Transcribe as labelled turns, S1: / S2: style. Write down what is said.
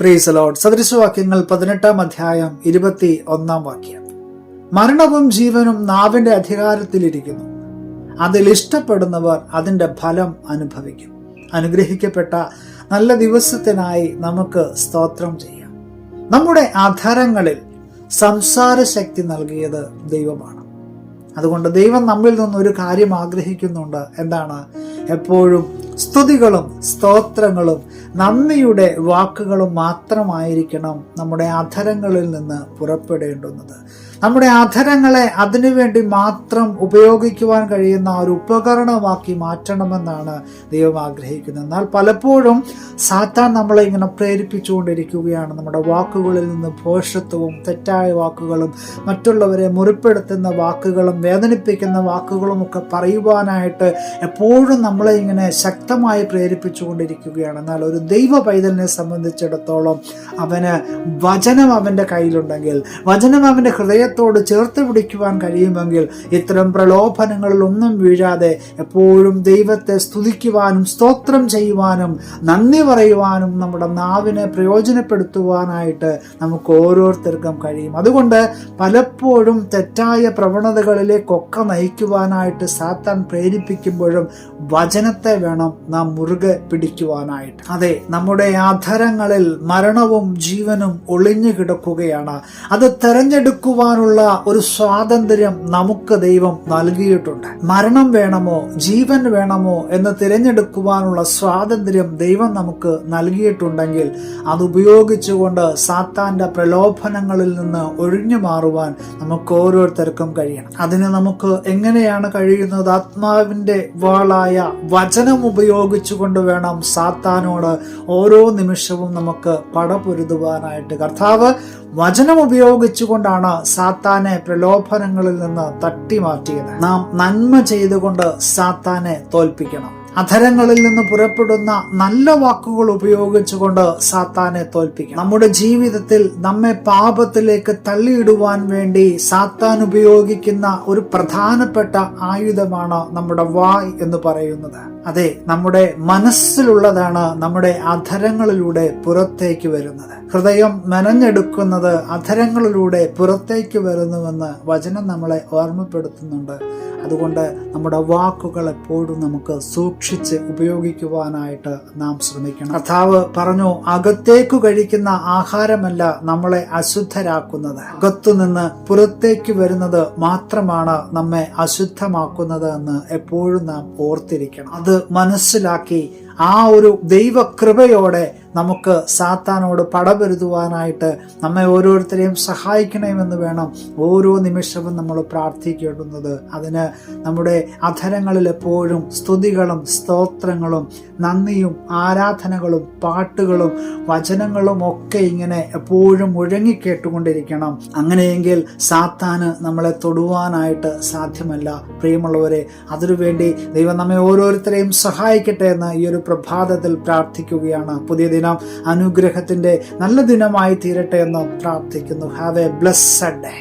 S1: പ്രീസലോഡ് സദൃശവാക്യങ്ങൾ പതിനെട്ടാം അധ്യായം ഇരുപത്തി ഒന്നാം വാക്യം. മരണവും ജീവനും നാവിന്റെ അധികാരത്തിലിരിക്കുന്നു. അതിൽ ഇഷ്ടപ്പെടുന്നവർ അതിന്റെ ഫലം അനുഭവിക്കും. അനുഗ്രഹിക്കപ്പെട്ട നല്ല ദിവസത്തിനായി നമുക്ക് സ്തോത്രം ചെയ്യാം. നമ്മുടെ ആധാരങ്ങളിൽ സംസാര ശക്തി നൽകിയത് ദൈവമാണ്. അതുകൊണ്ട് ദൈവം നമ്മിൽ നിന്ന് ഒരു കാര്യം ആഗ്രഹിക്കുന്നുണ്ട്. എന്താണ്? എപ്പോഴും സ്തുതികളും സ്തോത്രങ്ങളും നന്ദിയുടെ വാക്കുകളും മാത്രമായിരിക്കണം നമ്മുടെ അധരങ്ങളിൽ നിന്ന് പുറപ്പെടേണ്ടുന്നത്. നമ്മുടെ അധരങ്ങളെ അതിനുവേണ്ടി മാത്രം ഉപയോഗിക്കുവാൻ കഴിയുന്ന ഒരു ഉപകരണമാക്കി മാറ്റണമെന്നാണ് ദൈവം ആഗ്രഹിക്കുന്നത്. എന്നാൽ പലപ്പോഴും സാത്താൻ നമ്മളെ ഇങ്ങനെ പ്രേരിപ്പിച്ചുകൊണ്ടിരിക്കുകയാണ്. നമ്മുടെ വാക്കുകളിൽ നിന്ന് പോഷത്വവും തെറ്റായ വാക്കുകളും മറ്റുള്ളവരെ മുറിപ്പെടുത്തുന്ന വാക്കുകളും വേദനിപ്പിക്കുന്ന വാക്കുകളും ഒക്കെ പറയുവാനായിട്ട് എപ്പോഴും നമ്മളെ ഇങ്ങനെ ശക്തമായി പ്രേരിപ്പിച്ചുകൊണ്ടിരിക്കുകയാണ്. എന്നാൽ ഒരു ദൈവ പൈതലിനെ സംബന്ധിച്ചിടത്തോളം അവന് വചനം അവന്റെ കയ്യിലുണ്ടെങ്കിൽ വചനം അവന്റെ ഹൃദയത്തോട് ചേർത്ത് പിടിക്കുവാൻ കഴിയുമെങ്കിൽ ഇത്തരം പ്രലോഭനങ്ങളിൽ ഒന്നും വീഴാതെ എപ്പോഴും ദൈവത്തെ സ്തുതിക്കുവാനും സ്തോത്രം ചെയ്യുവാനും നന്ദി പറയുവാനും നമ്മുടെ നാവിനെ പ്രയോജനപ്പെടുത്തുവാനായിട്ട് നമുക്ക് ഓരോരുത്തർക്കും കഴിയും. അതുകൊണ്ട് പലപ്പോഴും തെറ്റായ പ്രവണതകളിലേക്കൊക്കെ നയിക്കുവാനായിട്ട് സാത്താൻ പ്രേരിപ്പിക്കുമ്പോഴും വചനത്തെ വേണം നാം മുറുകെ പിടിക്കുവാനായിട്ട്. അതെ നമ്മുടെ ആധരങ്ങളിൽ മരണവും ജീവനും ഒളിഞ്ഞു കിടക്കുകയാണ്. അത് തെരഞ്ഞെടുക്കുവാനുള്ള ഒരു സ്വാതന്ത്ര്യം നമുക്ക് ദൈവം നൽകിയിട്ടുണ്ട്. മരണം വേണമോ? ജീവൻ വേണമോ? എന്ന് തിരഞ്ഞെടുക്കുവാനുള്ള സ്വാതന്ത്ര്യം ദൈവം നമുക്ക് നൽകിയിട്ടുണ്ടെങ്കിൽ അത് ഉപയോഗിച്ചുകൊണ്ട് സാത്താന്റെ പ്രലോഭനങ്ങളിൽ നിന്ന് ഒഴിഞ്ഞു മാറുവാൻ നമുക്ക് ഓരോരുത്തർക്കും കഴിയണം. അതിന് നമുക്ക് എങ്ങനെയാണ് കഴിയുന്നത്? ആത്മാവിന്റെ വാളായ വചനം ഉപയോഗിച്ചുകൊണ്ട് വേണം സാത്താനോട് ഓരോ നിമിഷവും നമുക്ക് പടപൊരുതുവാനായിട്ട്. കർത്താവ് വചനം ഉപയോഗിച്ചുകൊണ്ടാണ് സാത്താനെ പ്രലോഭനങ്ങളിൽ നിന്ന് തട്ടിമാറ്റിയത്. നാം നന്മ ചെയ്തുകൊണ്ട് സാത്താനെ തോൽപ്പിക്കണം. അധരങ്ങളിൽ നിന്ന് പുറപ്പെടുന്ന നല്ല വാക്കുകൾ ഉപയോഗിച്ചുകൊണ്ട് സാത്താനെ തോൽപ്പിക്കണം. നമ്മുടെ ജീവിതത്തിൽ നമ്മെ പാപത്തിലേക്ക് തള്ളിയിടുവാൻ വേണ്ടി സാത്താൻ ഉപയോഗിക്കുന്ന ഒരു പ്രധാനപ്പെട്ട ആയുധമാണ് നമ്മുടെ വായ് എന്ന് പറയുന്നത്. അതെ നമ്മുടെ മനസ്സിലുള്ളതാണ് നമ്മുടെ അധരങ്ങളിലൂടെ പുറത്തേക്ക് വരുന്നത്. ഹൃദയം നനഞ്ഞെടുക്കുന്നത് അധരങ്ങളിലൂടെ പുറത്തേക്ക് വരുന്നുവെന്ന് വചനം നമ്മളെ ഓർമ്മപ്പെടുത്തുന്നുണ്ട്. അതുകൊണ്ട് നമ്മുടെ വാക്കുകൾ എപ്പോഴും നമുക്ക് സൂക്ഷിച്ച് ഉപയോഗിക്കുവാനായിട്ട് നാം ശ്രമിക്കണം. കർത്താവ് പറഞ്ഞു അകത്തേക്ക് കഴിക്കുന്ന ആഹാരമല്ല നമ്മളെ അശുദ്ധരാക്കുന്നത്. അകത്തുനിന്ന് പുറത്തേക്ക് വരുന്നത് മാത്രമാണ് നമ്മെ അശുദ്ധമാക്കുന്നത് എന്ന് എപ്പോഴും നാം ഓർത്തിരിക്കണം. അത് മനസ്സിലാക്കി ആ ഒരു ദൈവകൃപയോടെ നമുക്ക് സാത്താനോട് പടപെരുതുവാനായിട്ട് നമ്മെ ഓരോരുത്തരെയും സഹായിക്കണമെന്ന് വേണം ഓരോ നിമിഷവും നമ്മൾ പ്രാർത്ഥിക്കേണ്ടുന്നത്. അതിന് നമ്മുടെ അധരങ്ങളിൽ എപ്പോഴും സ്തുതികളും സ്തോത്രങ്ങളും നന്ദിയും ആരാധനകളും പാട്ടുകളും വചനങ്ങളും ഒക്കെ ഇങ്ങനെ എപ്പോഴും മുഴങ്ങിക്കേട്ടുകൊണ്ടിരിക്കണം. അങ്ങനെയെങ്കിൽ സാത്താന് നമ്മളെ തൊടുവാനായിട്ട് സാധ്യമല്ല. പ്രിയമുള്ളവരെ അതിനുവേണ്ടി ദൈവം നമ്മെ ഓരോരുത്തരെയും സഹായിക്കട്ടെ എന്ന് ഈ ഒരു പ്രഭാതത്തിൽ പ്രാർത്ഥിക്കുകയാണ്. പുതിയ ദിനം അനുഗ്രഹത്തിന്റെ നല്ല ദിനമായി തീരട്ടെ എന്ന് പ്രാർത്ഥിക്കുന്നു. Have A blessed day